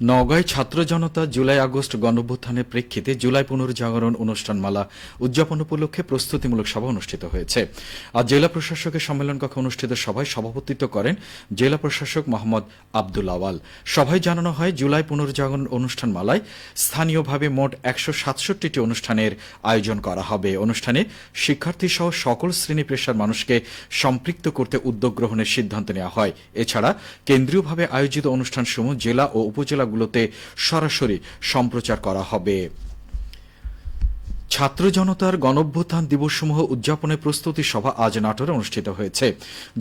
নওগাঁয় ছাত্র জনতা July August গণভ্যুত্থানের প্রেক্ষিতে জুলাই পুনর্জাগরণ অনুষ্ঠানমালা উদযাপন উপলক্ষে প্রস্তুতিমূলক সভা অনুষ্ঠিত হয়েছে। আজ জেলা প্রশাসকের সম্মেলন কক্ষে অনুষ্ঠিত সভায় সভাপতিত্ব করেন জেলা প্রশাসক মোহাম্মদ আব্দুল আওয়াল। সভায় জানানো হয়, জুলাই পুনর্জাগরণ অনুষ্ঠানমালায় স্থানীয়ভাবে মোট একশো সাতষট্টিটি অনুষ্ঠানের আয়োজন করা হবে। অনুষ্ঠানে শিক্ষার্থী সহ সকল শ্রেণি পেশার মানুষকে সম্পৃক্ত করতে উদ্যোগ গ্রহণের সিদ্ধান্ত নেওয়া হয়। এছাড়া কেন্দ্রীয়ভাবে আয়োজিত অনুষ্ঠানসমূহ জেলা ও উপজেলাগুলোতে সরাসরি সম্প্রচার করা হবে। ছাত্র জনতার গণভ্যুত্থান দিবসসমূহ উদযাপনের প্রস্তুতি সভা আজ নাটোরে অনুষ্ঠিত হয়েছে।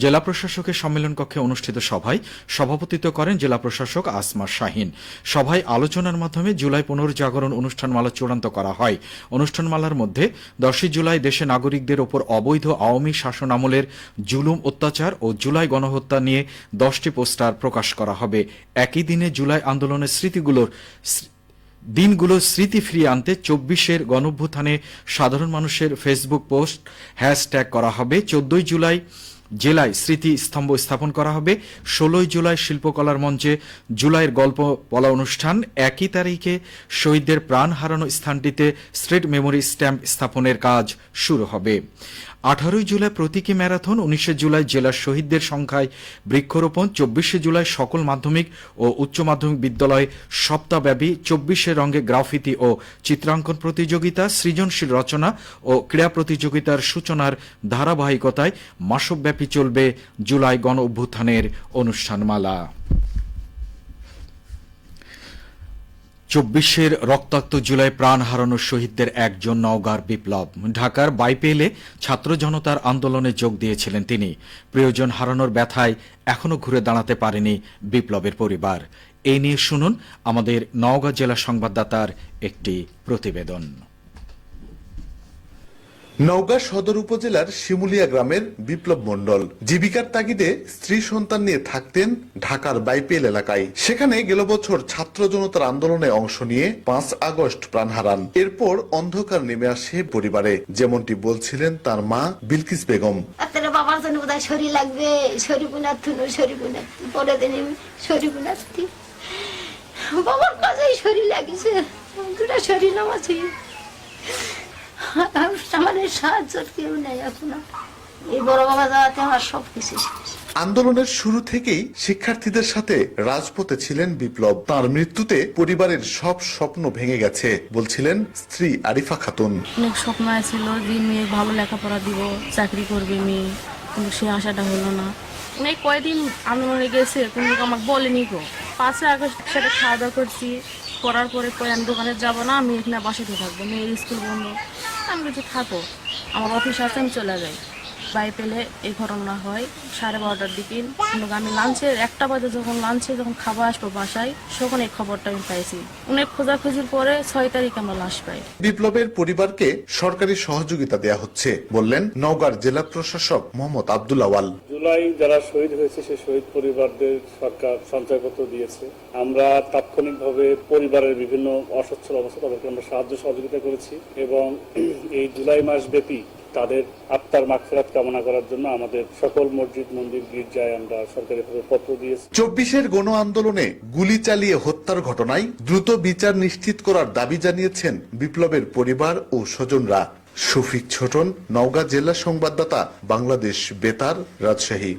জেলা প্রশাসকের সম্মেলন কক্ষে অনুষ্ঠিত সভায় সভাপতিত্ব করেন জেলা প্রশাসক আসমা শাহিন। সভায় আলোচনার মাধ্যমে জুলাই পুনর্জাগরণ অনুষ্ঠানমালা চূড়ান্ত করা হয়। অনুষ্ঠানমালার মধ্যে দশই জুলাই দেশে নাগরিকদের ওপর অবৈধ আওয়ামী শাসন আমলের জুলুম অত্যাচার ও জুলাই গণহত্যা নিয়ে দশটি পোস্টার প্রকাশ করা হবে। একই দিনে জুলাই আন্দোলনের স্মৃতিগুলোর দিনগুলো স্মৃতি ফিরিয়ে আনতে চব্বিশের গণভ্যুত্থানে সাধারণ মানুষের ফেসবুক পোস্ট হ্যাশট্যাগ করা হবে। চোদ্দই জুলাই জেলায় স্মৃতি স্তম্ভ স্থাপন করা হবে। ষোলোই জুলাই শিল্পকলার মঞ্চে জুলাইয়ের গল্প বলা অনুষ্ঠান। একই তারিখে শহীদদের প্রাণ হারানো স্থানটিতে স্ট্রেট মেমোরি স্ট্যাম্প স্থাপনের কাজ শুরু হবে। আঠারোই জুলাই প্রতীকী ম্যারাথন, উনিশে জুলাই জেলার শহীদদের সংখ্যায় বৃক্ষরোপণ, চব্বিশে জুলাই সকল মাধ্যমিক ও উচ্চ মাধ্যমিক বিদ্যালয়ে সপ্তাহব্যাপী চব্বিশে রঙে গ্রাফিতি ও চিত্রাঙ্কন প্রতিযোগিতা, সৃজনশীল রচনা ও ক্রীড়া প্রতিযোগিতার সূচনার ধারাবাহিকতায় মাসব্যাপী চলবে জুলাই গণ অভ্যুত্থানের অনুষ্ঠানমালা। চব্বিশের রক্তাক্ত জুলাই প্রাণ হারানো শহীদদের একজন নওগার বিপ্লব। ঢাকার বাইপেলে ছাত্র জনতার আন্দোলনে যোগ দিয়েছিলেন তিনি। প্রিয়জন হারানোর ব্যথায় এখনও ঘুরে দাঁড়াতে পারেনি বিপ্লবের পরিবার। এই নিয়ে শুনুন আমাদের নওগাঁ জেলা সংবাদদাতার একটি প্রতিবেদন। নওগাঁ সদর উপজেলার শিমুলিয়া গ্রামের বিপ্লব মণ্ডল। জীবিকার তাগিদে স্ত্রী সন্তান নিয়ে থাকতেন ঢাকার বাইপেল এলাকায়। সেখানে গেল বছর ছাত্র জনতার আন্দোলনে অংশ নিয়ে পাঁচ আগস্ট প্রাণ হারান। এরপর অন্ধকার নেমে আসে পরিবারে। যেমনটি বলছিলেন তার মা বিলকিস বেগম। বাবার জন্য বোধহয় শরীর লাগবে। শরীর বুনার থুনু শরীর বুনার পরে দিন শরীর বুনাচ্ছি বাবার কাজেই শরীর লাগিছে দুটা শরীর আছে আমাদের সাহায্য কেউ নেই এখন। এই বড় বাবা যাওয়াতে আমার সব কিছু আন্দোলনের শুরু থেকেই শিক্ষার্থীদের সাথে রাজপথে ছিলেন বিপ্লব। তার মৃত্যুতে পরিবারের সব স্বপ্ন ভেঙে গেছে বলছিলেন স্ত্রী আরিফা খাতুন। অনেক স্বপ্ন ছিল যে মেয়ে ভালো লেখাপড়া দিব চাকরি করবে মেয়ে কিন্তু সে আশাটা হলো না। অনেক কয়দিন আন্দোলনে গেছে কিন্তু আমাকে বলেনি গো। পাঁচই আগস্ট সাথে খাওয়া দাওয়া করছি করার পরে কই আমি দোকানে যাব না আমি এখানে বাসাতে থাকব মেয়ের স্কুল বন্ধ। আমি কিছু থাকো আমার অফিস আছে আমি চলে যাই। বাই পেলে এই ঘটনা হয়। সাড়ে বারোটার দিকে আমি লাঞ্চে একটা বাজে যখন লাঞ্চে যখন খাবার আসব বাসায় তখন এই খবরটা আমি পাইছি। অনেক খোঁজাখুঁজির পরে ছয় তারিখ আমরা লাশ পাই। বিপ্লবের পরিবারকে সরকারি সহযোগিতা দেয়া হচ্ছে বললেন নওগাঁর জেলা প্রশাসক মোহাম্মদ আব্দুল আওয়াল। জুলাই যারা শহীদ হয়েছে সেই শহীদ পরিবারদের সরকার সঞ্চয়পত্র দিয়েছে। আমরা তাৎক্ষণিকভাবে পরিবারের বিভিন্ন অসচ্ছল অবস্থা তাদেরকে আমরা সাহায্য সহযোগিতা করেছি এবং এই জুলাই মাস ব্যাপী তাদের আত্মার মাগফিরাত কামনা করার জন্য আমাদের সকল মসজিদ, মন্দির, গির্জায় আমরা সরকারিভাবে পত্র দিয়েছি। চব্বিশের গণ আন্দোলনে গুলি চালিয়ে হত্যার ঘটনায় দ্রুত বিচার নিশ্চিত করার দাবি জানিয়েছেন বিপ্লবের পরিবার ও স্বজনরা। শফিক ছোটন, নওগাঁ জেলা সংবাদদাতা, বাংলাদেশ বেতার, রাজশাহী।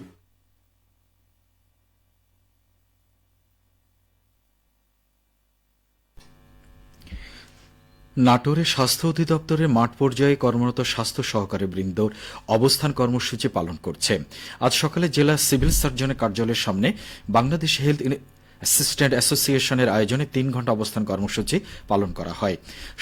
নাটোরে স্বাস্থ্য অধিদপ্তরের মাঠ পর্যায়ে কর্মরত স্বাস্থ্য সহকারী বৃন্দ অবস্থান কর্মসূচি পালন করছে। আজ সকালে জেলা সিভিল সার্জনের কার্যালয়ের সামনে বাংলাদেশ হেলথ অ্যাসিস্ট্যান্ট অ্যাসোসিয়েশনের আয়োজনে তিন ঘণ্টা অবস্থান কর্মসূচি পালন করা হয়।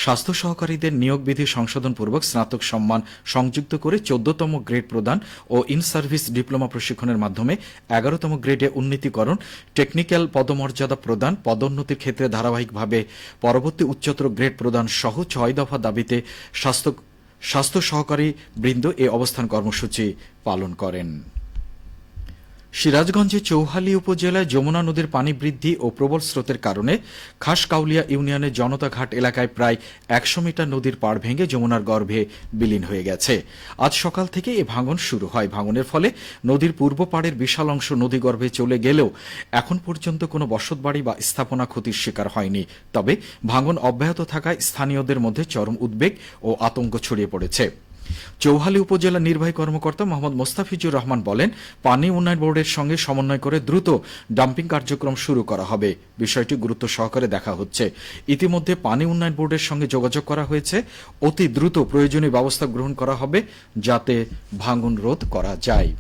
স্বাস্থ্য সহকারীদের নিয়োগ বিধি সংশোধনপূর্বক স্নাতক সম্মান সংযুক্ত করে চোদ্দতম গ্রেড প্রদান ও ইন সার্ভিস ডিপ্লোমা প্রশিক্ষণের মাধ্যমে এগারোতম গ্রেডে উন্নীতিকরণ, টেকনিক্যাল পদমর্যাদা প্রদান, পদোন্নতির ক্ষেত্রে ধারাবাহিকভাবে পরবর্তী উচ্চতর গ্রেড প্রদান সহ ছয় দফা দাবিতে স্বাস্থ্য স্বাস্থ্য সহকারী বৃন্দ এ অবস্থান কর্মসূচি পালন করেন। সিরাজগঞ্জে চৌহালি উপজেলায় যমুনা নদীর পানি বৃদ্ধি ও প্রবল স্রোতের কারণে খাসকাউলিয়া ইউনিয়নের জনতাঘাট এলাকায় প্রায় একশো মিটার নদীর পাড় ভেঙে যমুনার গর্ভে বিলীন হয়ে গেছে। আজ সকাল থেকে এ ভাঙন শুরু হয়। ভাঙনের ফলে নদীর পূর্ব পাড়ের বিশাল অংশ নদীগর্ভে চলে গেলেও এখন পর্যন্ত কোনো বসতবাড়ি বা স্থাপনা ক্ষতির শিকার হয়নি। তবে ভাঙন অব্যাহত থাকায় স্থানীয়দের মধ্যে চরম উদ্বেগ ও আতঙ্ক ছড়িয়ে পড়েছে। চৌহালি উপজেলা নির্বাহী কর্মকর্তা মোহাম্মদ মোস্তাফিজুর রহমান বলেন, পানি উন্নয়ন বোর্ডের সঙ্গে সমন্বয় করে দ্রুত ডাম্পিং কার্যক্রম শুরু করা হবে। বিষয়টি গুরুত্ব সহকারে দেখা হচ্ছে। ইতিমধ্যে পানি উন্নয়ন বোর্ডের সঙ্গে যোগাযোগ করা হয়েছে। অতি দ্রুত প্রয়োজনীয় ব্যবস্থা গ্রহণ করা হবে যাতে ভাঙন রোধ করা যায়।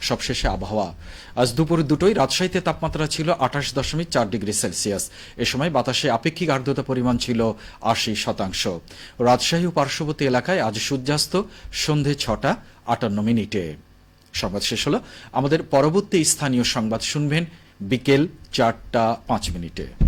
সবশেষে আবহাওয়া। আজ দুপুর দুটোই রাজশাহীতে তাপমাত্রা ছিল আঠাশ দশমিক চার ডিগ্রি সেলসিয়াস। এ সময় বাতাসে আপেক্ষিক আর্দ্রতা পরিমাণ ছিল আশি শতাংশ। রাজশাহী ও পার্শ্ববর্তী এলাকায় আজ সূর্যাস্ত সন্ধে ছটা আটান্ন মিনিটে। সংবাদ শেষ হলো। আমাদের পরবর্তী স্থানীয় সংবাদ শুনবেন বিকেল চারটা পাঁচ মিনিটে।